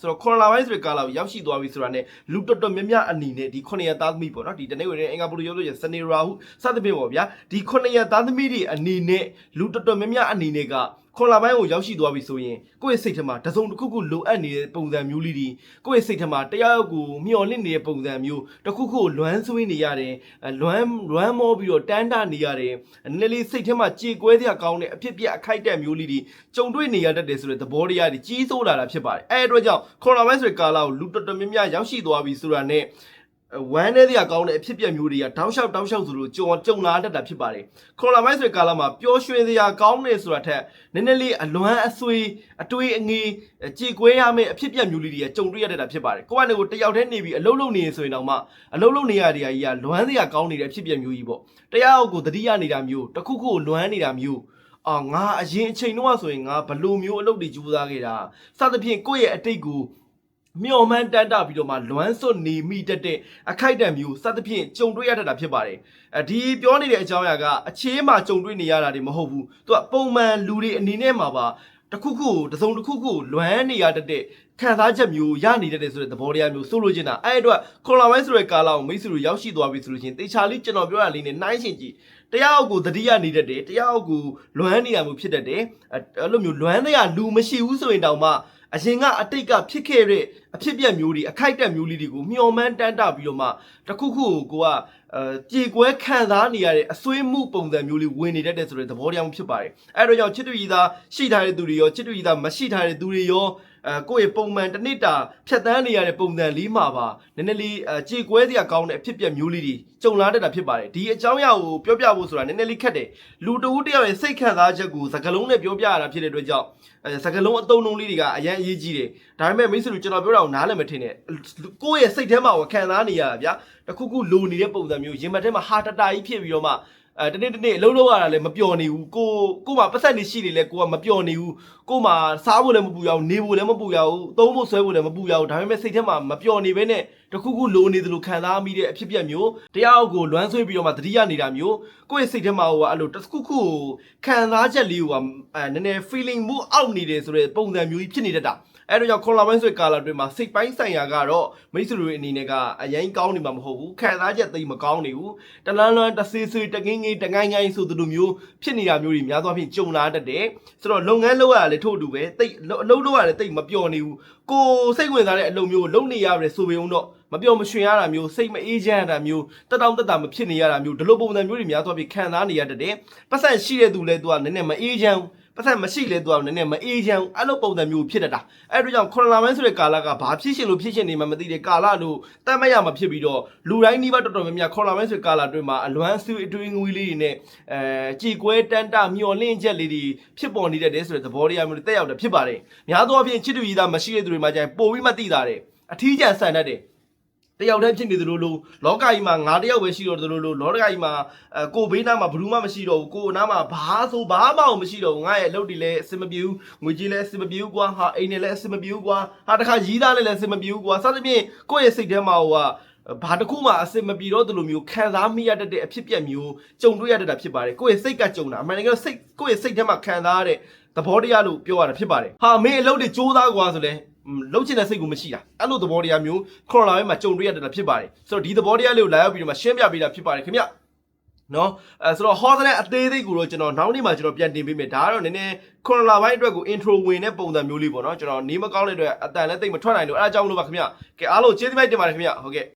ဆိုတော့ခွန်လာပိုင်းဆိုတဲ့ကာလာကိုရောက်ရှိသွားပြီဆိုတာနဲ့လူတော်တော်များများအနေနဲ့ဒီ9ရက်သားသမီးပေါ့နော်ဒီတနေ့ဝင်တဲ့အင်္ဂါပလူရုပ်လို့ရစနေရာဟုစသဖြင့်ပေါ့ဗျာဒီ9ရက်သားသမီးတွေအနေနဲ့လူတော်တော်များများအနေနဲ့က ခွန်လာပိုင်းကိုရောက်ရှိသွားပြီဆိုရင်ကိုယ့်ရဲ့စိတ်ထဲမှာတစုံတစ်ခုခုလိုအပ်နေတဲ့ပုံစံမျိုးလေးတွေကိုယ့်ရဲ့စိတ်ထဲမှာတရားရောက်ကိုမျှော်လင့်နေတဲ့ပုံစံမျိုးတစ်ခုခုကိုလွမ်းဆွေးနေရတယ်အဲလွမ်းလွမ်းမောပြီးတော့တန်းတနေရတယ်နည်းနည်းလေးစိတ်ထဲမှာကြေကွဲစရာကောင်းတဲ့အဖြစ်ပြက်အခိုက်အတန့်မျိုးလေးတွေကြုံတွေ့နေရတတ်တယ်ဆိုတဲ့သဘောတရားတွေကြီးစိုးလာတာဖြစ်ပါတယ်အဲအတွက်ကြောင့်ခွန်လာပိုင်းဆိုတဲ့ကာလာကိုလူတော်တော်များများရောက်ရှိသွားပြီဆိုတာနဲ့ ဝမ်းနေတဲ့အကောင်းတဲ့အဖြစ်ပြက်မျိုးတွေကတောက်လျှောက်တောက်လျှောက်ဆိုလို့ကြုံကြုံလာတတ်တာဖြစ်ပါတယ်။ခေါ်လာမိုင်းဆိုတဲ့ကာလမှာပျော်ရွှင်စရာကောင်းနေဆိုတာထက်နည်းနည်းလေးအလွမ်းအဆွေအတွေးအငေးကြည်ကွဲရမယ့်အဖြစ်ပြက်မျိုးလေးတွေကကြုံတွေ့ရတတ်တာဖြစ်ပါတယ်။ကိုယ့်အနေကိုတယောက်တည်းနေပြီးအလုံးလုံးနေရင်ဆိုရင်တော့မှအလုံးလုံးနေရတဲ့အရာကြီးကလွမ်းစရာကောင်းနေတဲ့အဖြစ်ပြက်မျိုးကြီးပေါ့။တရားအုပ်ကိုတတိယနေတာမျိုးတစ်ခုခုကိုလွမ်းနေတာမျိုးအာငါအရင်အချိန်တော့ဆိုရင်ငါဘလိုမျိုးအလုပ်တွေကြိုးစားခဲ့တာစသဖြင့်ကိုယ့်ရဲ့အတိတ်ကို မျော်မှန်းတန်းတပြီးတော့မှလွမ်းစွတ်နေမိတတ်တဲ့အခိုက်အတန့်မျိုးစသဖြင့်ကြုံတွေ့ရတတ်တာဖြစ်ပါတယ်။အဲဒီပြောနေတဲ့အကြောင်းအရာကအခြေမှာကြုံတွေ့နေရတာတွေမဟုတ်ဘူး။သူကပုံမှန်လူတွေအနေနဲ့မှာပါတစ်ခုခုတစ်စုံတစ်ခုခုလွမ်းနေရတတ်တဲ့ခံစားချက်မျိုးရနေတတ်တယ်ဆိုတဲ့သဘောတရားမျိုးဆိုလိုချင်တာအဲ့အတွက်ခွန်လာဝိုင်းဆိုတဲ့ကာလာကိုမိတ်ဆွေတို့ရောက်ရှိသွားပြီဆိုလို့ချင်းတေချာလေးကျွန်တော်ပြောရလေးနဲ့နှိုင်းရှင်ကြည့်တရားအုပ်ကိုတတိယနေတတ်တယ်တရားအုပ်ကိုလွမ်းနေတာမျိုးဖြစ်တတ်တယ်အဲ့အဲ့လိုမျိုးလွမ်းတဲ့အလူမရှိဘူးဆိုရင်တောင်မှ အရင်ကအတိတ်ကဖြစ်ခဲ့တဲ့အဖြစ်အပျက်မျိုးတွေအခိုက်အတန့်မျိုးလေးတွေကိုမျှော်မှန်းတန်းတပြီးတော့မှတစ်ခုခုကိုကိုက အဲကြေကွဲခံစားနေရတဲ့အစွေးမှုပုံစံမျိုးလေးဝင်နေတတ်တဲ့ဆိုတဲ့သဘောတရားမျိုးဖြစ်ပါတယ်အဲဒါကြောင့်ချစ်တူကြီးသားရှိထားတဲ့သူတွေရောချစ်တူကြီးသားမရှိထားတဲ့သူတွေရောအဲကိုယ့်ရဲ့ပုံမှန်တစ်နှစ်တာဖြတ်တန်းနေရတဲ့ပုံစံလေးမှာပါနည်းနည်းလေးအဲကြေကွဲစရာကောင်းတဲ့အဖြစ်အပျက်မျိုးလေးတွေကြုံလာတတ်တာဖြစ်ပါတယ်ဒီအကြောင်းအရာကိုပြောပြဖို့ဆိုတာနည်းနည်းလေးခက်တယ်လူတဦးတစ်ယောက်ရဲ့စိတ်ခံစားချက်ကိုစကားလုံးနဲ့ပြောပြရတာဖြစ်တဲ့အတွက်ကြောင့်အဲစကလုံးအတုံးလုံးလေးတွေကအရန်အရေးကြီးတယ်ဒါပေမဲ့မိတ်ဆွေတို့ကျွန်တော်ပြောတာကိုနားလည်မထင်နဲ့ကိုယ့်ရဲ့စိတ်ထဲမှာကိုခံစားနေရတာဗျာတခုခုလိုနေတဲ့ပုံစံမျိုးရင်မထဲမှာဟာတတာကြီးဖြစ်ပြီးတော့မှအဲတနေ့တနေ့အလုံးလုံးရတာလည်းမပျော်နေဘူးကိုကိုမှပတ်သက်နေရှိနေလဲကိုကမပျော်နေဘူးကိုမှစားဖို့လည်းမပူရဘူးနေဖို့လည်းမပူရဘူးသုံးဖို့ဆွဲဖို့လည်းမပူရဘူးဒါပေမဲ့စိတ်ထဲမှာမပျော်နေဘဲနဲ့တခုခုလိုနေသလိုခံစားမိတဲ့အဖြစ်အပျက်မျိုးတရားအုပ်ကိုလွမ်းဆွေးပြီးတော့မှတတိယနေတာမျိုးကိုယ့်ရဲ့စိတ်ထဲမှာဟိုကအဲ့လိုတခုခုကိုခံစားချက်လေးဟိုကအဲနည်းနည်း feeling မှုအောက်နေတယ်ဆိုတဲ့ပုံစံမျိုးကြီးဖြစ်နေတတ်တာ အဲ့တော့ကြောင့်ခွန်လာပိုင်းဆိုတဲ့ကာလာတွေမှာစိတ်ပိုင်းဆိုင်ရာကတော့မိတ်ဆွေတွေအနေနဲ့ကအရင်ကောင်းနေမှာမဟုတ်ဘူးခံစားချက်သိပ်မကောင်းနေဘူးတလန်းလွန်းတဆေးဆေးတကင်းငင်းတငိုင်းငိုင်းဆိုသလိုမျိုးဖြစ်နေတာမျိုးတွေများသောအားဖြင့်ကြုံလာတတ်တယ်ဆိုတော့လုပ်ငန်းလုပ်ရတာလည်းထို့အတူပဲတိတ်အလုပ်လုပ်ရတာလည်းတိတ်မပျော်နေဘူးကိုစိတ်ဝင်စားတဲ့အလုပ်မျိုးကိုလုပ်နေရတယ်ဆိုပေုံတော့မပျော်မရွှင်ရတာမျိုးစိတ်မအေးချမ်းရတာမျိုးတက်တောင့်တက်တာမဖြစ်နေရတာမျိုးဒီလိုပုံစံမျိုးတွေများသောအားဖြင့်ခံစားနေရတတ်တယ်ပတ်သက်ရှိတဲ့သူလည်းသူကနည်းနည်းမအေးချမ်းဘူး ပတ်သက်မရှိလဲသူကနည်းနည်းမအေးချမ်းဘူးအဲ့လိုပုံစံမျိုးဖြစ်တတ်တာအဲ့တို့ကြောင့်ခွန်လာမိုင်းဆိုတဲ့ကာလကဘာဖြစ်ရှင်လို့ဖြစ်ရှင်နေမှမသိတဲ့ကာလလို့တတ်မရမှာဖြစ်ပြီးတော့လူတိုင်းနှိဘတော်တော်များများခွန်လာမိုင်းဆိုတဲ့ကာလအတွင်းမှာအလွမ်းဆွေးအတွင်းငွေလေးတွေနဲ့အဲကြည်ကွဲတန်းတမျောလင့်ချက်လေးတွေဖြစ်ပေါ်နေတတ်တယ်ဆိုတဲ့သဘောတရားမျိုးတွေတက်ရောက်တယ်ဖြစ်ပါတယ်များသောအားဖြင့်ချစ်တူရည်သားမရှိတဲ့သူတွေမှာကျရင်ပိုပြီးမှသိတာတယ်အထီးကျန်ဆန်တတ်တယ် တယောက်တည်းဖြစ်နေသလိုလိုလောကကြီးမှာငါတယောက်ပဲရှိတော့သလိုလိုလောကကြီးမှာအဲကိုဘေးနားမှာဘယ်သူမှမရှိတော့ဘူးကိုအနားမှာဘာဆိုဘာမှမရှိတော့ဘူးငါရဲ့အလုပ်တွေလည်းအဆင်မပြေဘူးငွေကြီးလည်းအဆင်မပြေဘူးကွာဟာအိမ်တွေလည်းအဆင်မပြေဘူးကွာဟာတခါရီးသားလည်းလည်းအဆင်မပြေဘူးကွာစသဖြင့်ကိုယ့်ရဲ့စိတ်ထဲမှာဟိုကဘာတစ်ခုမှအဆင်မပြေတော့သလိုမျိုးခံစားမိရတတ်တဲ့အဖြစ်အပျက်မျိုးကြုံတွေ့ရတတ်တာဖြစ်ပါတယ်ကိုယ့်ရဲ့စိတ်ကကြုံတာအမှန်တကယ်စိတ်ကိုယ့်ရဲ့စိတ်ထဲမှာခံစားရတဲ့သဘောတရားလို့ပြောရတာဖြစ်ပါတယ်ဟာမင်းအလုပ်တွေစူးစမ်းကွာဆိုလဲ လုံးချင်တဲ့စိတ်ကိုမရှိတာအဲ့လိုသဘောတရားမျိုးခေါ်လာပိုင်းမှာကြုံတွေ့ရတာဖြစ်ပါတယ်ဆိုတော့ဒီသဘောတရားလေးကိုလာရောက်ပြီးတော့မှရှင်းပြပေးတာဖြစ်ပါတယ်ခင်ဗျနော်အဲဆိုတော့ဟောတဲ့အသေးသေးကိုတော့ကျွန်တော်နောက်နေ့မှကျွန်တော်ပြန်တင်ပေးမယ်ဒါကတော့နည်းနည်းခွန်လာပိုင်းအတွက်ကို intro ဝင်တဲ့ပုံစံမျိုးလေးပေါ့နော်ကျွန်တော်နေမကောင်းတဲ့အတွက်အတန်လည်းတိတ်မထွက်နိုင်လို့အဲအကြောင်းလို့ပါခင်ဗျကဲအားလုံးကျေးဇူးမိုက်တင်ပါတယ်ခင်ဗျဟုတ်ကဲ့